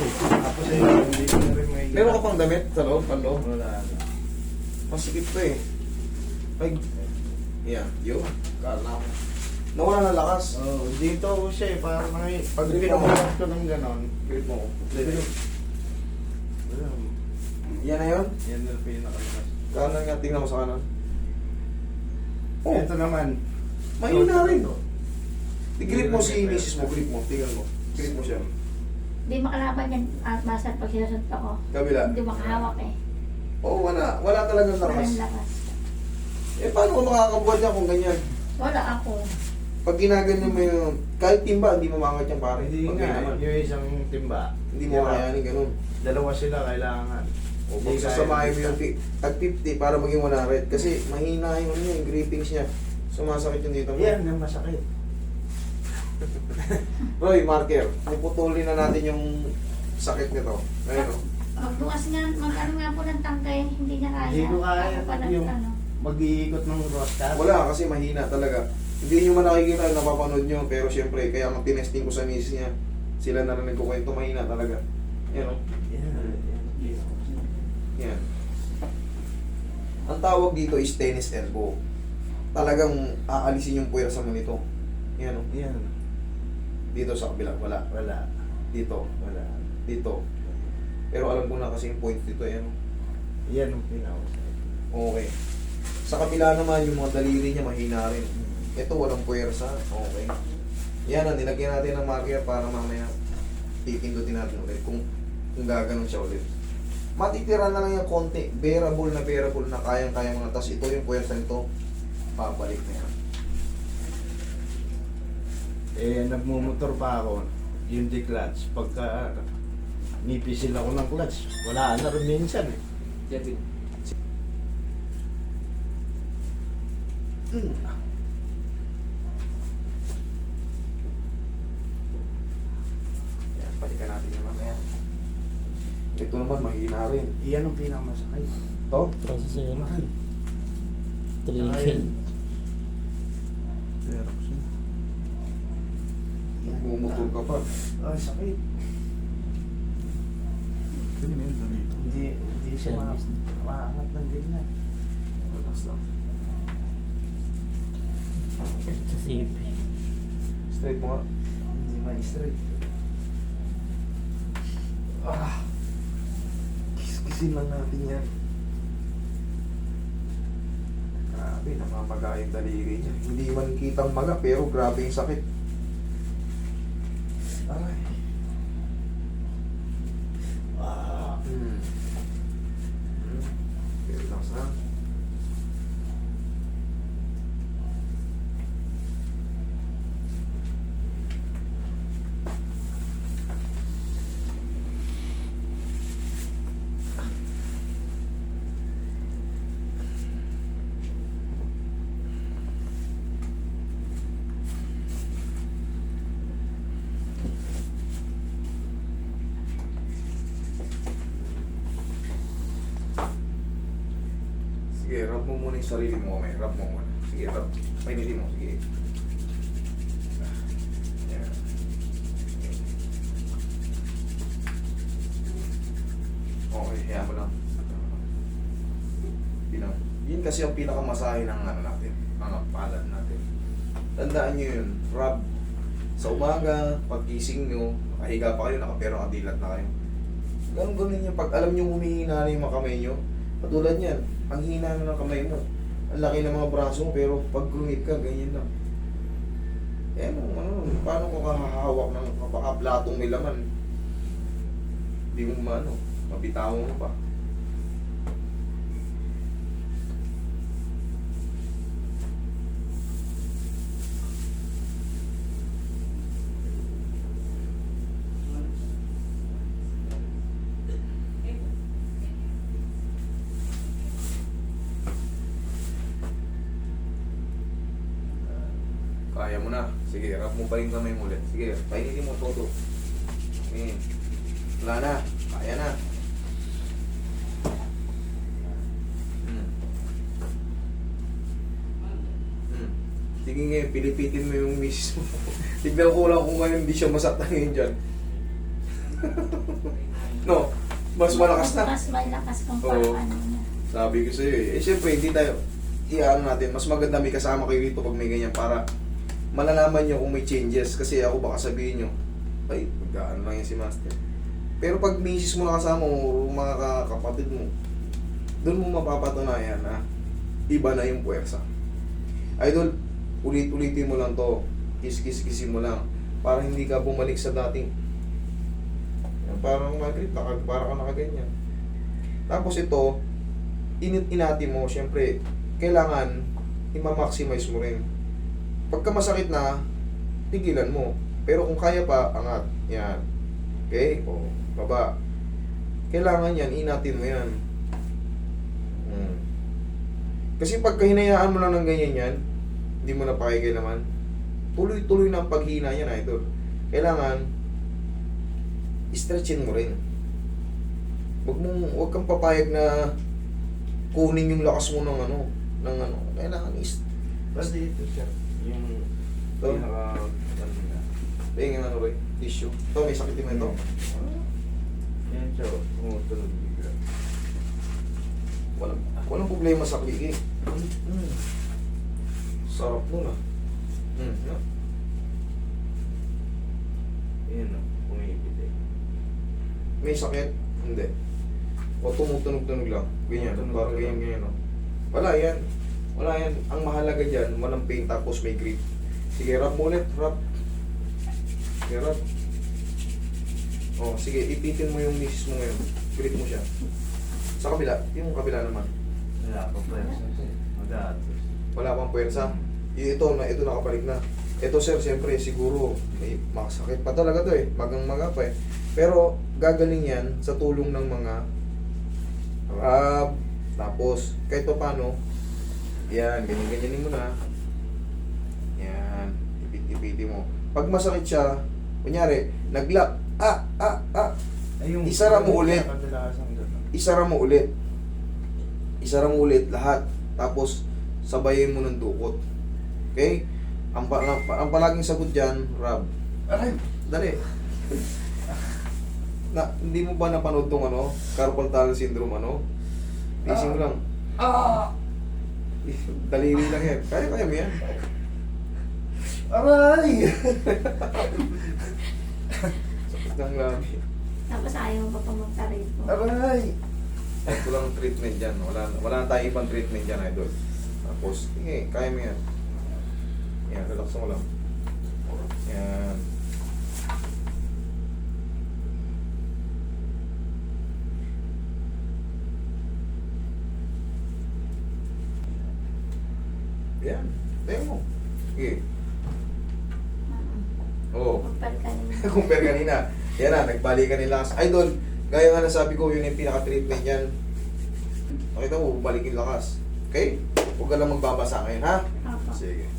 Tapos eh, hindi ko na rin may... Meron ka pang damit sa loob, panloob? Wala na. Masikip to eh. Ay, yan, yun. Kala ko. Nawala na lakas. Oh, dito siya eh, parang may... Pag Grip mo. pinamulat ko ng ganon, Grip mo. wala. Yan na yun? Yan na pinakalakas. Kanan nga, tingnan mo sa kanan. Oh, Ito naman. mahina rin. I-grip mo si misis mo, grip mo, tingnan mo. Grip mo siya. Hindi makalaban yan, uh, master, pag sinusunto ko. Kabila. Hindi makahawak eh. Oo, wala. Wala talagang Walang lakas. lakas. Eh, paano ko makakabuhat niya kung ganyan? Wala ako. Pag ginaganyan mo yung, kahit timba, hindi mo maangat yan pare. Hindi Pag nga, naman. yung isang timba. Hindi mo Diba? kakayanin ganun. Dalawa sila kailangan. O Hindi pag kaya sasamahin mo yung ti- tag 50 para maging 100 kasi mahina yung ano yung grippings niya. Sumasakit yung dito mo. Yan ang masakit. Roy, marker. Puputulin na natin yung sakit nito. Ayun o. Magbukas nga, mag-ano nga po ng tangkay, hindi niya kaya. Hindi ko kaya Ako pa nag- yung- ano. Mag-iikot ng rosca. Wala kasi mahina talaga. Hindi nyo man nakikita, napapanood nyo. Pero syempre, kaya ang tinesting ko sa misis niya, sila na rin nagkukwento, mahina talaga. Yan o. Yan, yan. Yan. Ang tawag dito is tennis elbow. Talagang aalisin yung puwersa mo nito. Yan o. Yan. Dito sa kabila, wala. Wala. Dito, Wala. dito. Pero alam ko na kasi yung point dito, yan o. Yan ang pinakamasakit. Okay. Sa kabila naman, yung mga daliri niya mahina rin. Ito, walang puwersa. Okay. Yan na, nilagyan natin ng marker para mamaya pipindutin natin ulit kung, kung gaganon siya ulit. Matitira na lang yung konti. Bearable na bearable na kayang-kaya mo na. Tapos ito yung puwersa nito. Babalik na yan. Eh, nagmumotor pa ako. Yung di-clutch. Pagka nipisil ako ng clutch, wala na rin minsan eh. Mm. Yan, balikan natin yung mamaya. Ito naman, mahina rin. Iyan ang pinakamasakit. Ito? Process yun. Mahal. Trill. Pero kasi, Bumutul ka pa. ah, sakit. Hindi, hindi siya ma maangat ng ganyan. Relax lang. Sa CP. Straight mo nga. Hindi ma-straight. Ah. Kiskisin lang natin yan. Grabe, namamaga yung daliri niya. Hindi man kitang maga, pero grabe yung sakit. Ay. Ah, Hmm. Hmm. Relax lang. Sige, rub mo muna yung sarili mo, may rub mo muna. Sige, rub. Painitin mo, sige. Yan. Okay, kaya mo lang. Pinang. Yun kasi ang pinakamasahe ng ano natin, mga palad natin. Tandaan nyo yun, rub. Sa umaga, pagkising nyo, nakahiga pa kayo, nakapero kadilat na kayo. Ganun ganun yung pag alam nyo humihina na yung mga nyo, katulad yan, ang hina na ng kamay mo. Ang laki ng mga braso mo, pero pag grumit ka, ganyan lang. Eh, ano, ano, paano ko kahahawak ng kapakaplatong may laman? Hindi mo maano, mabitawan mo pa. Kaya mo na. Sige, rub mo pa yung kamay mo ulit. Sige, painitin mo todo. Ayan. Wala na. Kaya na. Hmm. Hmm. Sige ngayon, pilipitin mo yung misis mo. Tignan ko lang kung ngayon hindi siya masaktan ngayon dyan. no, mas malakas na. Mas malakas kung Oo. ano na. Sabi ko sa'yo eh. Eh, syempre, hindi tayo, iyan natin, mas maganda may kasama kayo dito pag may ganyan para malalaman nyo kung may changes. Kasi ako baka sabihin nyo, ay, magkaan lang yan si Master. Pero pag misis mo na kasama mo, o mga ka- kapatid mo, doon mo mapapatunayan na iba na yung puwersa. Idol, ulit-ulitin mo lang to. Kis-kis-kisin mo lang. Para hindi ka bumalik sa dating. Parang naka- para ka nakaganyan. Tapos ito, init inati mo, syempre, kailangan i-maximize mo rin. Pagka masakit na, tigilan mo. Pero kung kaya pa, angat. Yan. Okay? O, baba. Kailangan yan, inatin mo yan. Hmm. Kasi pagka hinayaan mo lang ng ganyan yan, hindi mo na naman, tuloy-tuloy na ang paghina yan, idol. Kailangan, stretchin mo rin. Huwag mong, huwag kang papayag na kunin yung lakas mo ng ano, ng ano. Kailangan is, Basta dito siya. Yung Ito? pinaka... Ano na. tingin ano rin, tissue. Ito, may sakit din ito. Yan siya. oh. Tumutunog bigla. Walang, walang problema sa kliki. Mm. Sarap nun ah. Mm. Yan o. Pumipit eh. May sakit? Hindi. O tumutunog-tunog lang. Ganyan, Tumutunog parang lang. ganyan, ganyan. No? Wala yan. Wala yan. Ang mahalaga dyan, walang pain tapos may grip. Sige, mo ulit. Rub. Sige, rub. O, sige, ipitin mo yung misis mo ngayon. Grip mo siya. Sa kabila, yung kabila naman. Wala pa. Mag-aatos. Wala pang puwersa. Y- Ito, na, ito nakabalik na. Ito sir, siyempre, siguro, may makasakit pa talaga to eh. Magang maga pa eh. Pero, gagaling yan sa tulong ng mga rub, tapos, kahit pa paano, yan, ganyan-ganyanin mo na. Yan, ipit-ipiti mo. Pag masakit siya, kunyari, naglock, ah, ah, ah, Ay, yung... Isara mo ulit. Isara mo ulit. Isara mo ulit lahat. Tapos, sabayin mo ng dukot. Okay? Ang, pa, ang, ang palaging sagot dyan, Rab. Aray! Dali. Na, hindi mo ba napanood tong ano? Carpal tunnel syndrome ano? Tising mo lang. Ah! Daliri lang yan. Kaya kaya mo yan. Aray! Sakit ng labi. Tapos ayaw mo pa pumunta rito. Aray! Ito lang ang treatment dyan. Wala, wala na tayong ibang treatment dyan, idol. Tapos, sige, kaya mo yan. Yan, relax mo lang. Yan. Yan. Tayo mo. Sige. Oo. Magpal ka rin. Compare kanina. Yan na, nagbalikan nila. Idol, gaya nga nasabi ko, yun yung pinaka-treatment yan. Nakita mo, balikin lakas. Okay? Huwag ka lang magbabasa ngayon, ha? Opo. Sige.